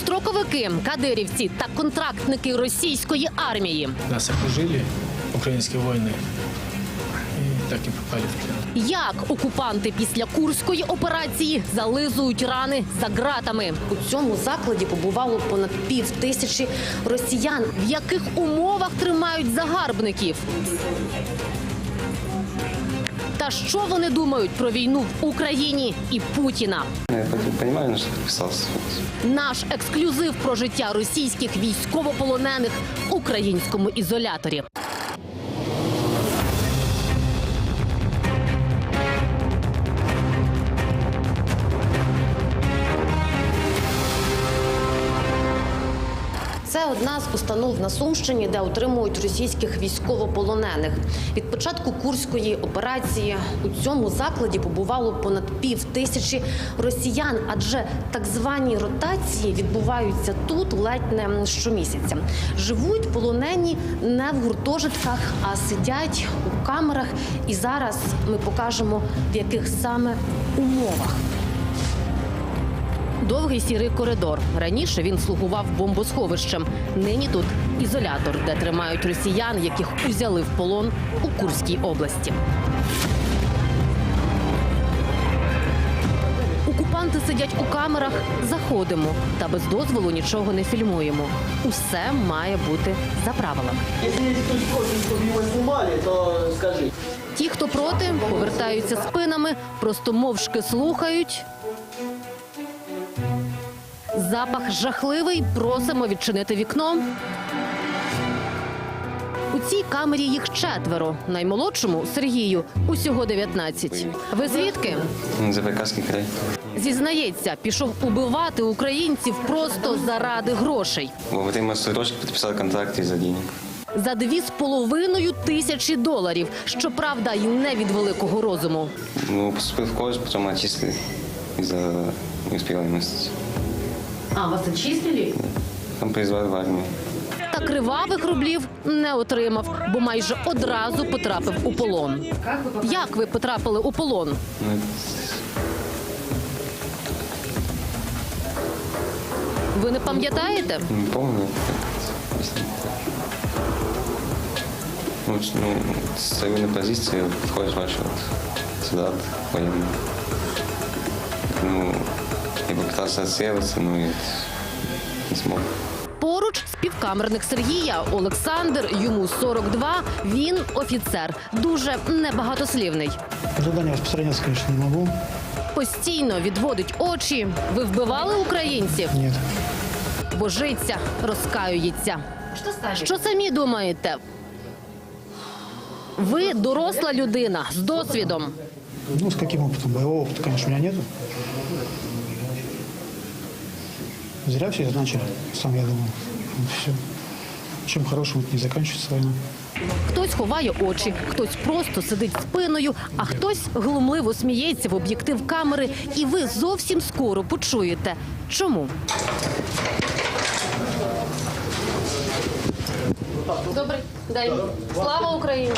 строковики, кадирівці та контрактники російської армії. Нас окружили украинские войны и так и попали в. Як окупанти після курської операції зализують рани за ґратами? У цьому закладі побувало понад пів тисячі росіян. В яких умовах тримають загарбників? Та що вони думають про війну в Україні і Путіна? Я розумію, на що подписался. Наш ексклюзив про життя російських військовополонених в українському ізоляторі. Це одна з установ на Сумщині, де утримують російських військовополонених. Від початку курської операції у цьому закладі побувало понад пів тисячі росіян, адже так звані ротації відбуваються тут ледь не щомісяця. Живуть полонені не в гуртожитках, а сидять у камерах. І зараз ми покажемо в яких саме умовах. Довгий сірий коридор. Раніше він слугував бомбосховищем. Нині тут ізолятор, де тримають росіян, яких узяли в полон у Курській області. Окупанти сидять у камерах, заходимо та без дозволу нічого не фільмуємо. Усе має бути за правилами. То скажи. Ті, хто проти, повертаються спинами, просто мовчки слухають. Запах жахливий. Просимо відчинити вікно. У цій камері їх четверо. Наймолодшому Сергію усього 19. Ви звідки? Забайкальский край. Зізнається, пішов убивати українців просто заради грошей. В этой массовой точке контракт из-за денег. За дві з половиною тисячі доларів. Щоправда, й не від великого розуму. Ну, поступил в колледж, потом отчислили из-за неуспеваемости. А вас очистили? Там призвали в армию. Та кривавих рублів не отримав, бо майже одразу потрапив у полон. Як ви потрапили у полон? Ну, Ви не пам'ятаєте? не помню. как это объяснить. Ну, ч- ну, стою на позиции, вот подходит ваш вот солдат военный. Ну, я попытался отсеиваться, но и не смог. Поруч співкамерник Сергія Олександр. Йому 42, Він офіцер, дуже небагатослівний. Задание распространяться, конечно, не могу. Постійно відводить очі. Ви вбивали українців? Нет. Божиться, розкаюється. Що самі думаєте? Ви доросла людина з досвідом. Ну, с каким опытом? Боевого опыта, конечно, у меня нету. Зря все это начали, сам я думал. Все. Чем хорошим это не заканчивается война. Хтось ховає очі, хтось просто сидить спиною, а хтось глумливо сміється в об'єктив камери, і ви зовсім скоро почуєте. Чому? Добрий день. Слава Україні!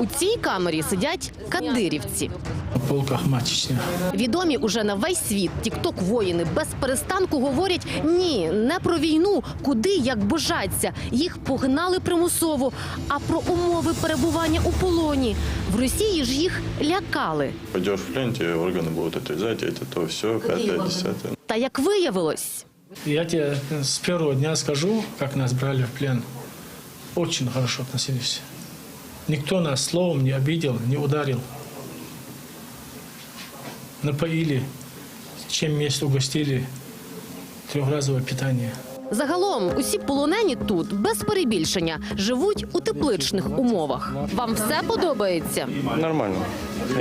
У цій камері сидять кадирівці. На полках матчичных. Відомі уже на весь світ тікток воїни без перестанку говорять ні, не про війну, куди як божаться. Їх погнали примусово. А про умови перебування у полоні в Росії ж їх лякали. Пойдешь в плен, тебе органы будут отрезать, это то, все, пятое, десятое. Та як виявилось, Я тебе с первого дня скажу, как нас брали в плен. Очень хорошо относились. Никто нас словом не обидел, не ударил. Напоили, чем месть угостили, трехразовое питание. Загалом усі полонені тут без перебільшення живуть у тепличних умовах. Вам все подобається? Нормально.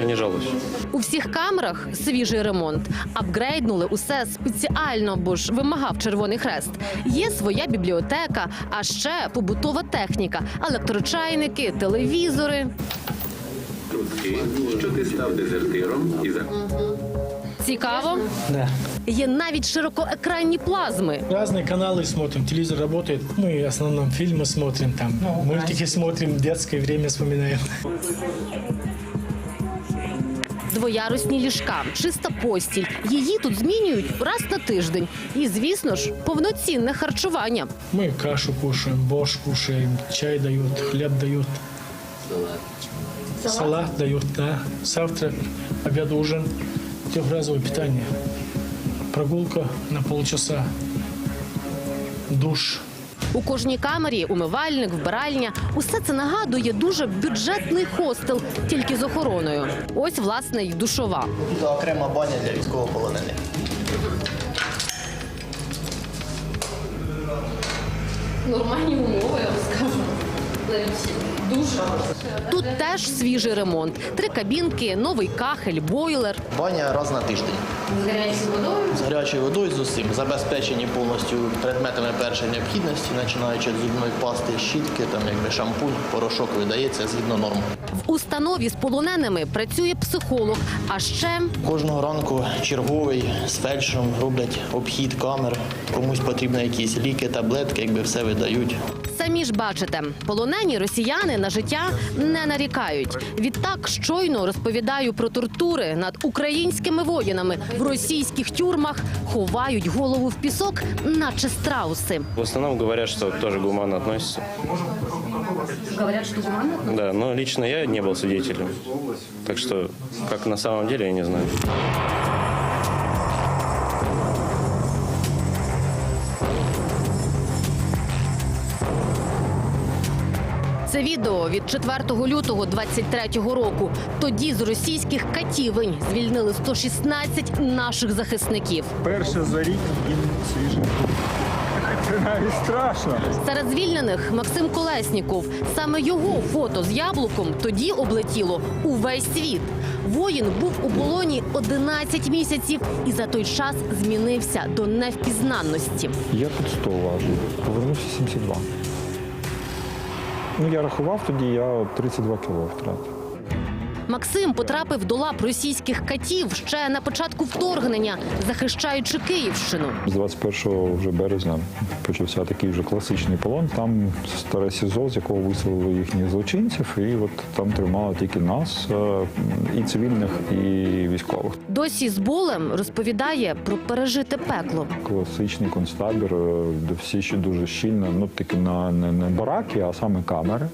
Я не жалуюсь. У всіх камерах свіжий ремонт. Апгрейднули усе спеціально, бо ж вимагав Червоний Хрест. Є своя бібліотека, а ще побутова техніка, електрочайники, телевізори. Що ти став дезертиром і за Цікаво. Да. Є навіть широкоекранні плазми. Разные каналы смотрим, телевизор работает. Мы в основном фильмы смотрим, там мультики смотрим, детское время вспоминаем. двоярусні ліжка, чиста постіль. Її тут змінюють раз на тиждень. І, звісно ж, повноцінне харчування. Мы кашу кушаем, борщ кушаем, чай дают, хлеб дают. Салат дают, да. Завтрак, обед, ужин. Трехразовое питание. Прогулка на полчаса. Душ. У кожній камері умивальник, вбиральня. Усе це нагадує дуже бюджетний хостел, тільки з охороною. Ось власне й душова. Тут окрема баня для військовополонених. Нормальні умови, я вам скажу. Душа. Тут теж свіжий ремонт. Три кабінки, новий кахель, бойлер. Баня раз на тиждень. З гарячою водою. З гарячою водою з усім. Забезпечені повністю предметами першої необхідності, починаючи від зубної пасти, щітки, там якби шампунь, порошок видається згідно норм. В установі з полоненими працює психолог. А ще Кожного ранку черговий з фельдшером роблять обхід камер. Комусь потрібні якісь ліки, таблетки, якби все видають. Самі ж бачите, полонені росіяни на життя не нарікають. Відтак щойно розповідаю про тортури над українськими воїнами в російських тюрмах ховають голову в пісок, наче страуси. В основном говорят, что тоже гуманно относятся. Говорять, що гуманно? Да, но лично я не был свидетелем. Так что, как на самом деле, я не знаю. Це відео від 4 лютого 23-го року. Тоді з російських катівень звільнили 116 наших захисників. Перше за рік їм свіже. Це навіть страшно. Серед звільнених Максим Колесніков. Саме його фото з яблуком тоді облетіло увесь світ. Воїн був у полоні 11 місяців і за той час змінився до невпізнанності. Я тут 100 важу, повернувся 72. Ну, я рахував тоді, я 32 кіло втратив. Максим потрапив до лап російських катів ще на початку вторгнення, захищаючи Київщину. З 21 вже березня почався такий вже класичний полон. Там старе СІЗО, з якого виселили їхніх злочинців, і от там тримали тільки нас, е, і цивільних, і військових. Досі з болем розповідає про пережите пекло. Класичний концтабір, е, де всі ще дуже щільно, ну таки на не, не бараки, а саме камери.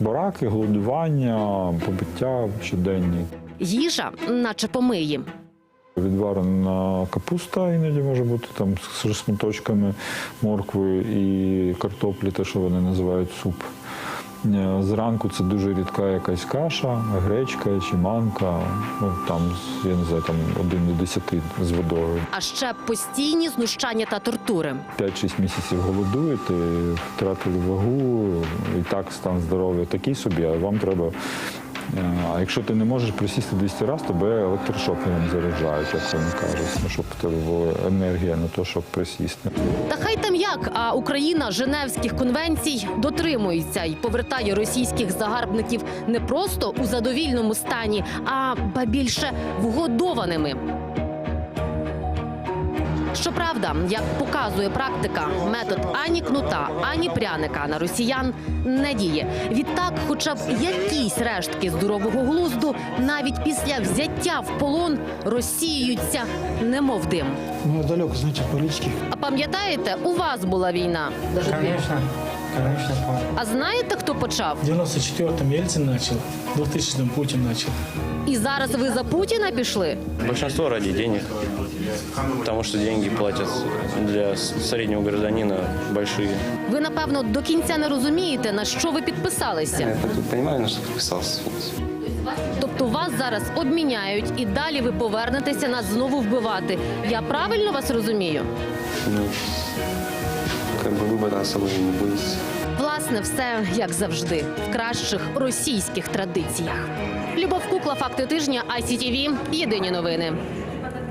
Бараки, голодування, побиття щоденні. Їжа, наче помиї. Відварена капуста іноді може бути там з шматочками моркви і картоплі, те, що вони називають суп. Е, Зранку це дуже рідка якась каша, гречка чи манка. Ну там я не знаю, там один до десяти з водою. А ще постійні знущання та тортури. 5-6 місяців голодуєте, втратили вагу, і так стан здоров'я такий собі, а вам треба. Е, А якщо ти не можеш присісти 200 разів, тебе електрошокером заряджають, як вони кажуть, щоб тебе була енергія на те, щоб присісти. Та хай там як, а Україна Женевських конвенцій дотримується і повертає російських загарбників не просто у задовільному стані, а ба більше вгодованими. Щоправда, як показує практика, метод ані кнута, ані пряника на росіян не діє. Відтак, хоча б якісь рештки здорового глузду, навіть після взяття в полон розсіюються, немов дим. Ну, далеко, знаете, от политики. А пам'ятаєте, у вас була війна? Конечно. А знаєте, хто почав? В 94-м Ельцин начал, в 2000-м Путин начал. І зараз ви за Путіна пішли? Большинство ради денег. Потому что деньги платят для с- среднего гражданина большие. Ви напевно до кінця не розумієте, на що ви підписалися. Я понимаю, на что подписался. Тобто вас зараз обміняють і далі ви повернетеся нас знову вбивати. Я правильно вас розумію? Ну, как бы выбора особо не будет. Власне, все як завжди, в кращих російських традиціях. Любов Кукла, факти тижня, ICTV, Єдині новини.